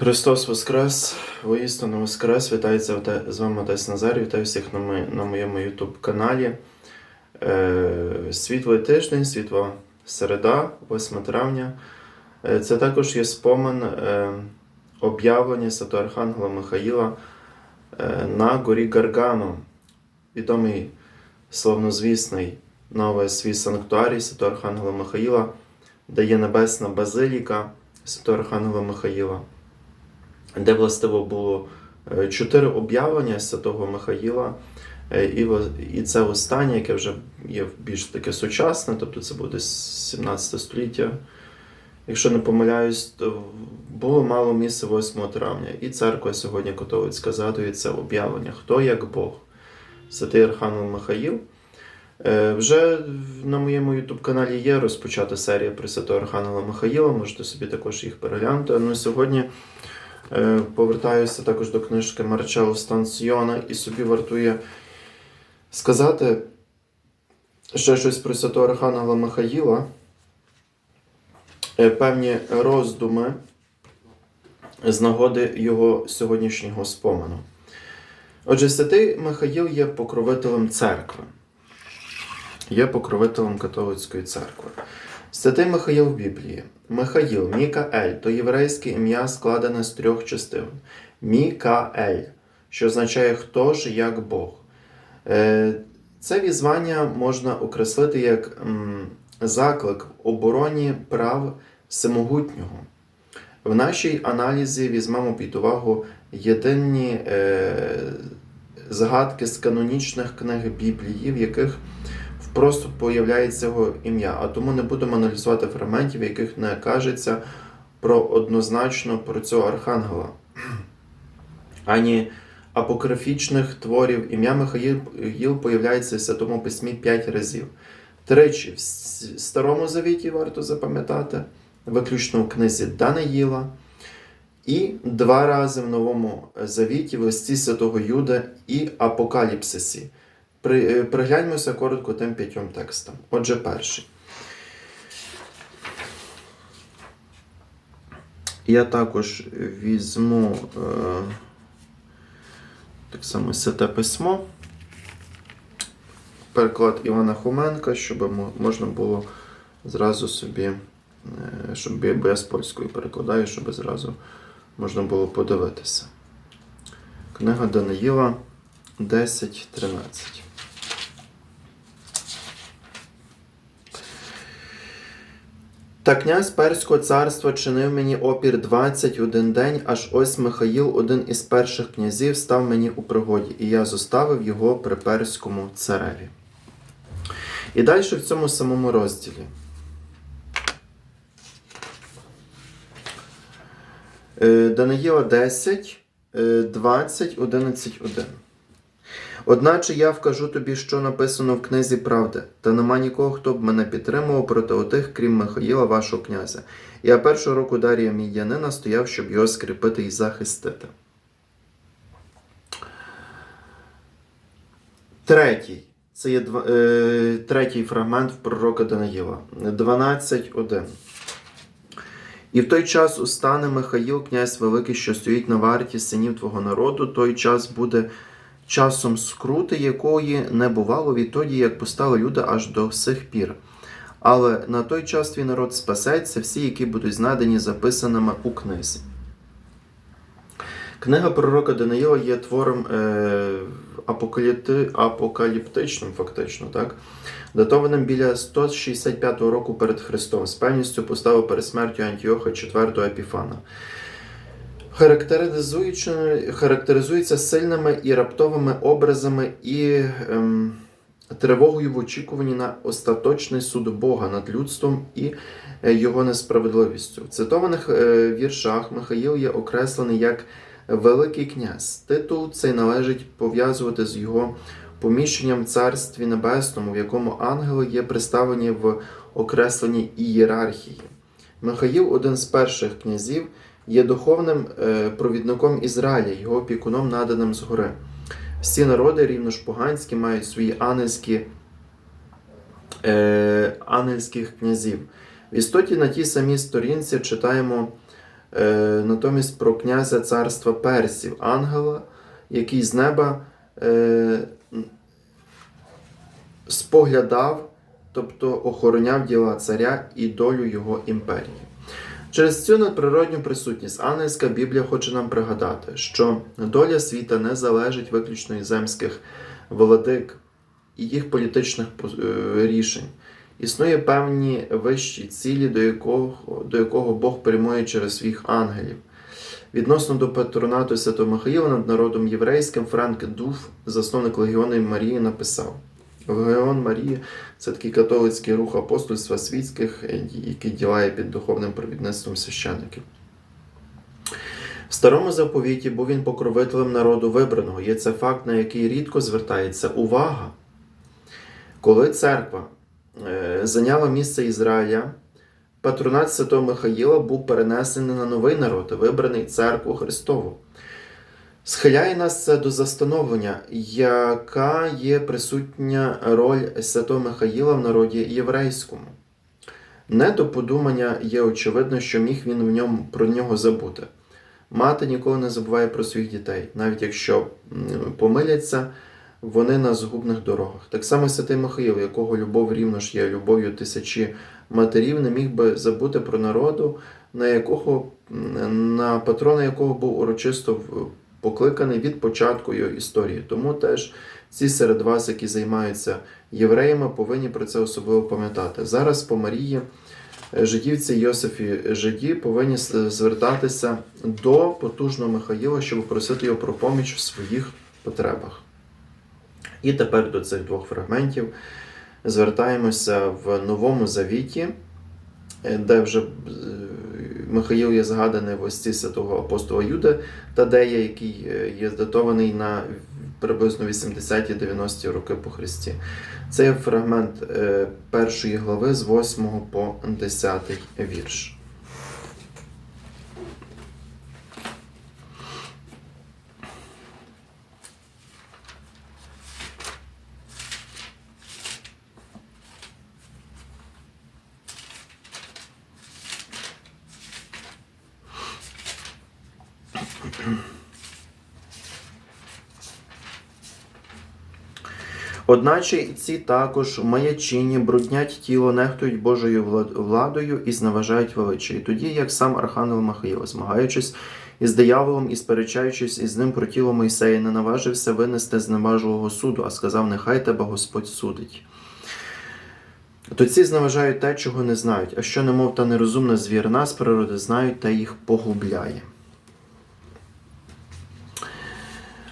Христос Воскрес, воістину Воскрес, вітається з вами Отець Назар, вітаю всіх на, ми, на моєму YouTube каналі. Е, світлий тиждень, світла середа, 8 травня. Е, це також є спомин е, об'явлення Святого Архангела Михаїла е, на горі Гаргано, відомий славнозвісний новий свій санктуарій Святого Архангела Михаїла, де є небесна базиліка Святого Архангела Михаїла де властиво було е, чотири об'явлення святого Михаїла, е, і, це останнє, яке вже є більш таке сучасне, тобто це буде 17 століття. Якщо не помиляюсь, то було мало місця 8 травня. І церква сьогодні католицька згадує це об'явлення. Хто як Бог? Святий Архангел Михаїл. Е, Вже на моєму YouTube каналі є розпочата серія про Святого Архангела Михаїла, можете собі також їх переглянути. Ну, сьогодні Повертаюся також до книжки Марчело Станціона і собі вартує сказати ще щось про святого Архангела Михаїла, Е, певні роздуми з нагоди його сьогоднішнього спомену. Отже, святий Михаїл є покровителем церкви, є покровителем католицької церкви. Святий Михаїл в Біблії. Михаїл, Мікаель то єврейське ім'я складене з трьох частин. Мікаель, що означає хто ж як Бог. Е, Це візвання можна окреслити як заклик в обороні прав всемогутнього. В нашій аналізі візьмемо під увагу єдині е, згадки з канонічних книг Біблії, в яких просто появляється його ім'я, а тому не будемо аналізувати фрагментів, яких не кажеться про однозначно про цього архангела. Ані апокрифічних творів ім'я Михаїл появляється в Святому Письмі п'ять разів. Тричі в Старому Завіті варто запам'ятати, виключно в книзі Даниїла, і два рази в Новому Завіті в листі Святого Юда і Апокаліпсисі. При, е, пригляньмося коротко тим п'ятьом текстам. Отже, перший. Я також візьму е, так само святе письмо, переклад Івана Хоменка, щоб можна було зразу собі, е, щоб бо я з польської перекладаю, щоб зразу можна було подивитися. Книга Даниїла 10.13. Та князь Перського царства чинив мені опір 21 день, аж ось Михаїл, один із перших князів, став мені у пригоді, і я зоставив його при перському цареві. І далі в цьому самому розділі. Е, Даниїла 10, е, 20, 11, 1. Одначе я вкажу тобі, що написано в книзі правди, та нема нікого, хто б мене підтримував проти отих, крім Михаїла, вашого князя. Я першого року Дарія Мідянина стояв, щоб його скріпити і захистити. Третій. Це є два, е, третій фрагмент в пророка Даниїла. 12.1. І в той час устане Михаїл, князь великий, що стоїть на варті синів твого народу, той час буде часом скрути, якої не бувало відтоді, як постали люди аж до сих пір. Але на той час твій народ спасеться, всі, які будуть знайдені записаними у книзі. Книга пророка Даниїла є твором е, апокаліпти, апокаліптичним, фактично, так? датованим біля 165 року перед Христом, з певністю поставив перед смертю Антіоха IV Епіфана. Характеризується сильними і раптовими образами і ем, тривогою в очікуванні на остаточний суд Бога над людством і е, його несправедливістю. В цитованих е, віршах Михаїл є окреслений як Великий князь. Титул цей належить пов'язувати з його поміщенням в Царстві Небесному, в якому ангели є представлені в окресленій ієрархії. Михаїл, один з перших князів, є духовним е, провідником Ізраїля, його опікуном наданим згори. Всі народи, рівно ж поганські, мають свої ангельські, е, ангельських князів. В істоті на тій самій сторінці читаємо е, натомість про князя царства Персів, ангела, який з неба е, споглядав, тобто охороняв діла царя і долю його імперії. Через цю надприродню присутність ангельська Біблія хоче нам пригадати, що доля світа не залежить виключно від земських владик і їх політичних е, рішень. Існує певні вищі цілі, до якого, до якого Бог прямує через своїх ангелів. Відносно до патронату Святого Михаїла над народом єврейським Франк Дуф, засновник Легіону Марії, написав: Легіон Марії це такий католицький рух апостольства світських, який ділає під духовним провідництвом священників. В старому заповіті був він покровителем народу вибраного. Є це факт, на який рідко звертається увага. Коли церква е, зайняла місце Ізраїля, патронат Святого Михаїла був перенесений на новий народ, вибраний церкву Христову. Схиляє нас це до застановлення, яка є присутня роль Святого Михаїла в народі єврейському. Не до подумання є очевидно, що міг він в ньому, про нього забути. Мати ніколи не забуває про своїх дітей, навіть якщо помиляться вони на згубних дорогах. Так само святий Михаїл, якого любов рівно ж є любов'ю тисячі матерів, не міг би забути про народу, на якого на патрона якого був урочисто покликаний від початку його історії. Тому теж ці серед вас, які займаються євреями, повинні про це особливо пам'ятати. Зараз по Марії. е, Жидівці Йосифі Жиді повинні звертатися до потужного Михаїла, щоб просити його про поміч в своїх потребах. І тепер до цих двох фрагментів звертаємося в Новому Завіті, е, де вже е, Михаїл є згаданий в ості святого апостола Юда Тадея, який е, є датований на приблизно 80-90 роки по Христі. Це фрагмент е, першої глави з 8 по 10 вірш. Одначе ці також маячині бруднять тіло, нехтують Божою владою і зневажають величі. Тоді, як сам Архангел Михаїл, змагаючись із дияволом і сперечаючись із ним про тіло Мойсея, не наважився винести зневажливого суду, а сказав: Нехай тебе Господь судить. То ці зневажають те, чого не знають, а що немов та нерозумна звірна з природи знають та їх погубляє.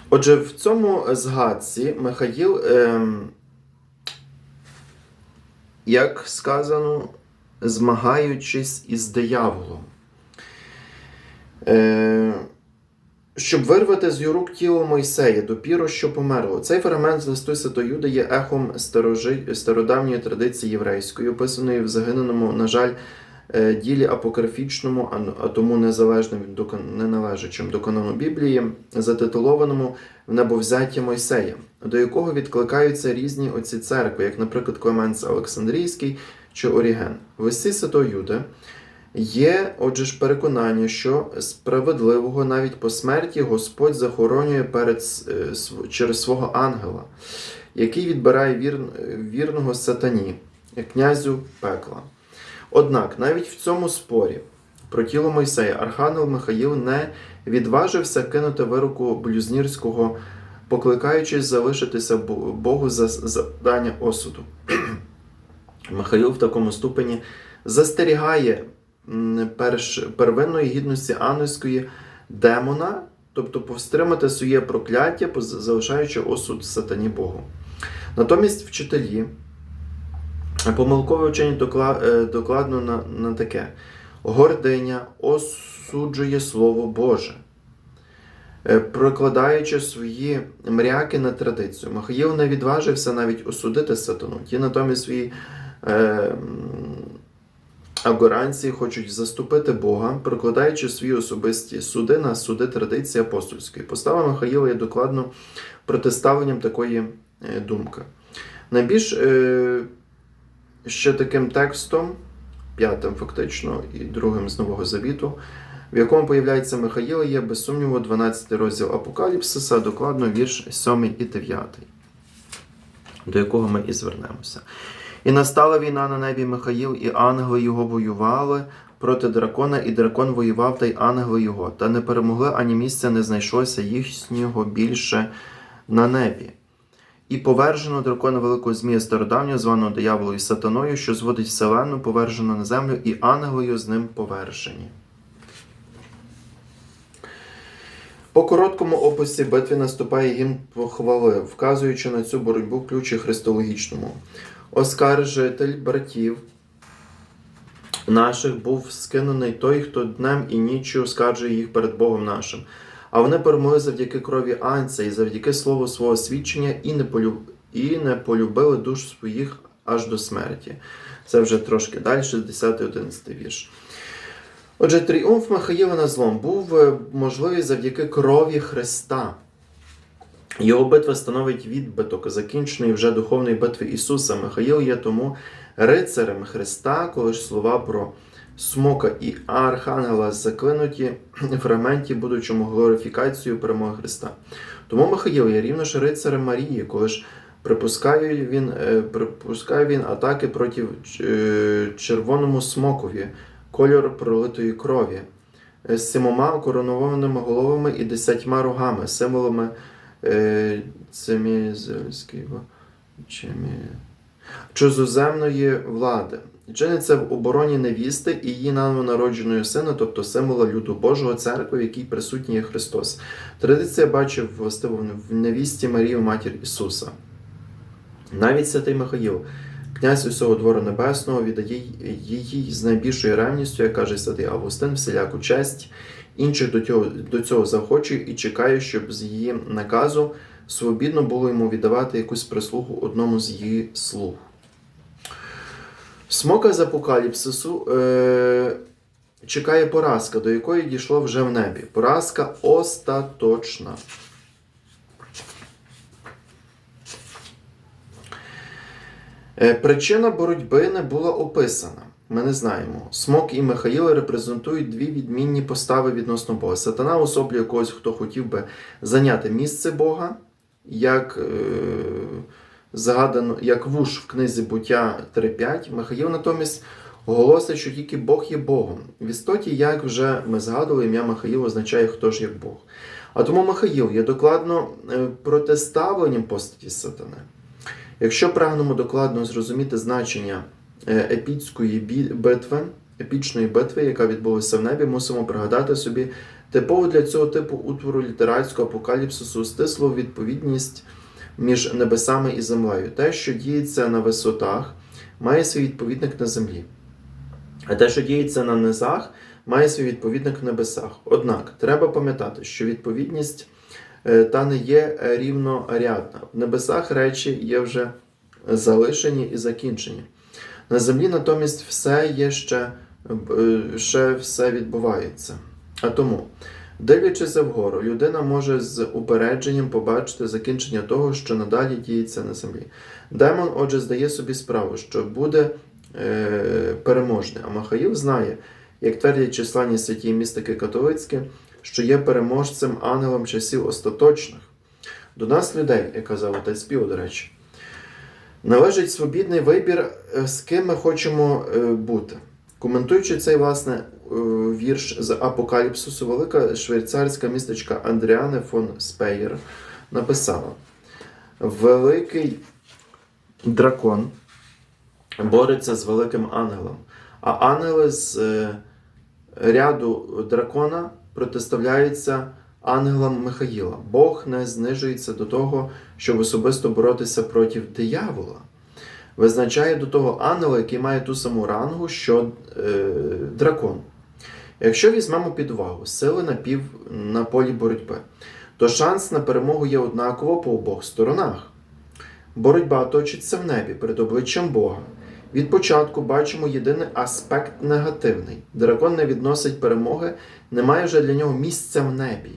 Отже, в цьому згадці Михаїл, ем, як сказано, змагаючись із дияволом, е, щоб вирвати з його рук тіло Мойсея, допіру, що померло. Цей фрагмент з листу Юда є ехом старожи... стародавньої традиції єврейської, описаної в загиненому, на жаль, ділі апокрифічному, а- тому незалежним від неналежачим до канону Біблії, затитулованому в небовзяття Мойсея, до якого відкликаються різні отці церкви, як, наприклад, Клеменс Олександрійський чи Оріген. В листі Святого Юда є, отже ж, переконання, що справедливого навіть по смерті Господь захоронює перед, е, через свого ангела, який відбирає вір- вірного сатані, князю пекла. Однак навіть в цьому спорі про тіло Мойсея Архангел Михаїл не відважився кинути вироку блюзнірського, покликаючись залишитися Богу за завдання осуду. Михаїл в такому ступені застерігає первинної гідності ангельської демона, тобто повстримати своє прокляття, залишаючи осуд сатані Богу. Натомість вчителі помилкове вчення е, докладно на, на таке: гординя осуджує Слово Боже. Е, Прокладаючи свої мряки на традицію, Михаїл не відважився навіть осудити сатану. Ті натомість свої е, м, агоранції хочуть заступити Бога, прокладаючи свої особисті суди на суди традиції апостольської. Постава Михаїла є докладно протиставленням такої е, думки. Найбільш е, ще таким текстом, п'ятим фактично і другим з Нового Завіту, в якому появляється Михаїл, є без сумніву 12 розділ Апокаліпсиса, докладно вірш 7 і 9, до якого ми і звернемося. І настала війна на небі Михаїл, і ангели його воювали проти дракона, і дракон воював, та й ангели його, та не перемогли, ані місця не знайшлося їхнього більше на небі. І повержено дракона великого змія стародавнього, званого дияволою і сатаною, що зводить вселенну, повержено на землю, і ангелою з ним повержені. По короткому описі битви наступає гімн похвали, вказуючи на цю боротьбу ключі христологічному. Оскаржитель братів наших був скинений той, хто днем і ніччю скаржує їх перед Богом нашим. А вони перемогли завдяки крові Анця і завдяки слову свого свідчення і не, полюб... і не полюбили душ своїх аж до смерті. Це вже трошки далі, 10-11 вірш. Отже, тріумф Михаїла над злом був е, можливий завдяки крові Христа. Його битва становить відбиток закінченої вже духовної битви Ісуса. Михаїл є тому рицарем Христа, коли ж слова про смока і архангела заклинуті фрагменті, будучому глорифікацією перемоги Христа. Тому Михаїл є рівно ж рицарем Марії, коли ж припускає він, е, припускає він атаки проти е, червоному смокові, кольор пролитої крові, е, з сімома коронованими головами і десятьма рогами, символами цемізельського чимі чужоземної влади. Чиниться в обороні невісти і її новонародженої сина, тобто символа люду Божого церкви, в якій присутній є Христос. Традиція бачив властиво в невісті Марію, матір Ісуса. Навіть святий Михаїл, князь усього двору небесного, віддає її з найбільшою ревністю, як каже святий Августин, всіляку честь, інших до цього, до цього захочує і чекає, щоб з її наказу свобідно було йому віддавати якусь прислугу одному з її слуг. Смока з апокаліпсису е, чекає поразка, до якої дійшло вже в небі. Поразка остаточна. Е, причина боротьби не була описана. Ми не знаємо. Смок і Михаїл репрезентують дві відмінні постави відносно Бога. Сатана особлює когось, хто хотів би зайняти місце Бога, як е, згадано, як вуш в книзі буття 3.5. Михаїл натомість оголосить, що тільки Бог є Богом. В істоті, як вже ми згадували, ім'я Михаїл означає хто ж як Бог. А тому Михаїл є докладно е, протиставленням постаті сатани. Якщо прагнемо докладно зрозуміти значення е, епічської битви, епічної битви, яка відбулася в небі, мусимо пригадати собі типову для цього типу утвору літератського апокаліпсису стислу відповідність між небесами і землею. Те, що діється на висотах, має свій відповідник на землі. А те, що діється на низах, має свій відповідник в небесах. Однак треба пам'ятати, що відповідність е, та не є рівнорядна. В небесах речі є вже залишені і закінчені. На землі натомість все є ще, е, ще все відбувається. А тому, дивлячись вгору, людина може з упередженням побачити закінчення того, що надалі діється на землі. Демон, отже, здає собі справу, що буде е, переможний. А Махаїл знає, як твердять численні святі містики католицькі, що є переможцем ангелом часів остаточних. До нас, людей, як казав отець Піо, до речі, належить свобідний вибір, е, з ким ми хочемо е, бути. Коментуючи цей власне вірш з Апокаліпсису, велика швейцарська містечка Андріане фон Спеєр написала: Великий дракон бореться з великим ангелом, а ангели з е, ряду дракона протиставляються ангелам Михаїла. Бог не знижується до того, щоб особисто боротися проти диявола визначає до того ангела, який має ту саму рангу, що е, дракон. Якщо візьмемо під увагу сили на пів на полі боротьби, то шанс на перемогу є однаково по обох сторонах. Боротьба точиться в небі перед обличчям Бога. Від початку бачимо єдиний аспект негативний. Дракон не відносить перемоги, немає вже для нього місця в небі.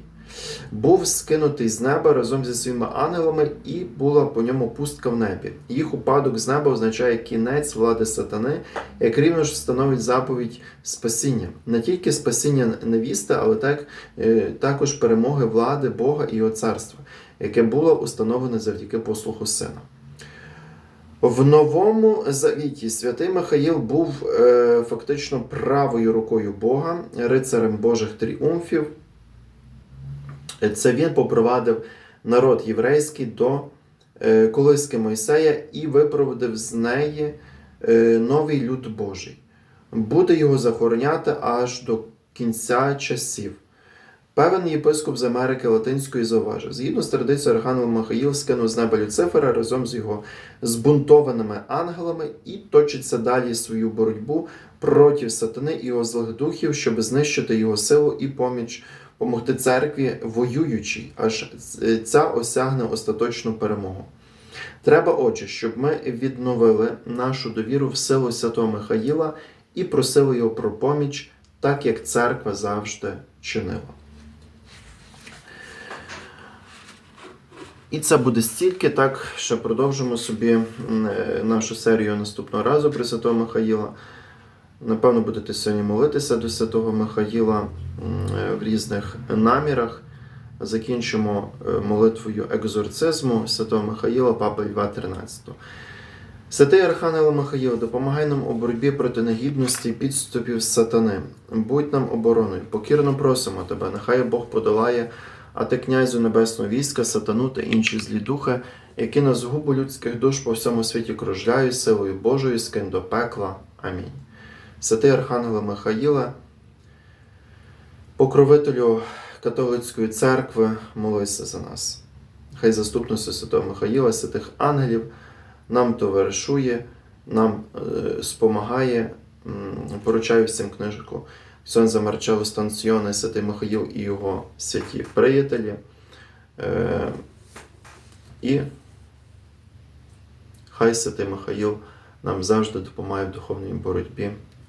Був скинутий з неба разом зі своїми ангелами, і була по ньому пустка в небі. Їх упадок з неба означає кінець влади сатани, як рівно ж становить заповідь спасіння. Не тільки спасіння невісти, але так, е, також перемоги влади Бога і його царства, яке було установлене завдяки послуху сина. В новому завіті святий Михаїл був е, фактично правою рукою Бога, рицарем Божих тріумфів. Це він попровадив народ єврейський до е, колиски Мойсея і випроводив з неї е, новий люд Божий. Буде його захороняти аж до кінця часів. Певен єпископ з Америки Латинської зауважив, згідно з традицією Архангел Михаїл скинув з неба Люцифера разом з його збунтованими ангелами і точиться далі свою боротьбу проти сатани і його злих духів, щоб знищити його силу і поміч, помогти церкві воюючій, аж ця осягне остаточну перемогу. Треба, отже, щоб ми відновили нашу довіру в силу святого Михаїла і просили його про поміч, так як церква завжди чинила. І це буде стільки, так що продовжимо собі е, нашу серію наступного разу при Святого Михаїла. Напевно, будете сьогодні молитися до Святого Михаїла е, в різних намірах. Закінчимо е, молитвою екзорцизму Святого Михаїла, Папи Льва 13. Святий Архангел Михаїл, допомагай нам у боротьбі проти негідності підступів сатани. Будь нам обороною, покірно просимо тебе, нехай Бог подолає, а ти, князю небесного війська, сатану та інші злі духи, які на згубу людських душ по всьому світі кружляють силою Божою, скинь до пекла. Амінь. Святий Архангеле Михаїле, покровителю католицької церкви, молися за нас. Хай заступниця Святого Михаїла, святих ангелів нам товаришує, нам е, спомагає, поручаю всім книжку. Сонза Марчело Станціоне, Святий Михаїл і його святі приятелі. Е, і хай Святий Михаїл нам завжди допомагає в духовній боротьбі.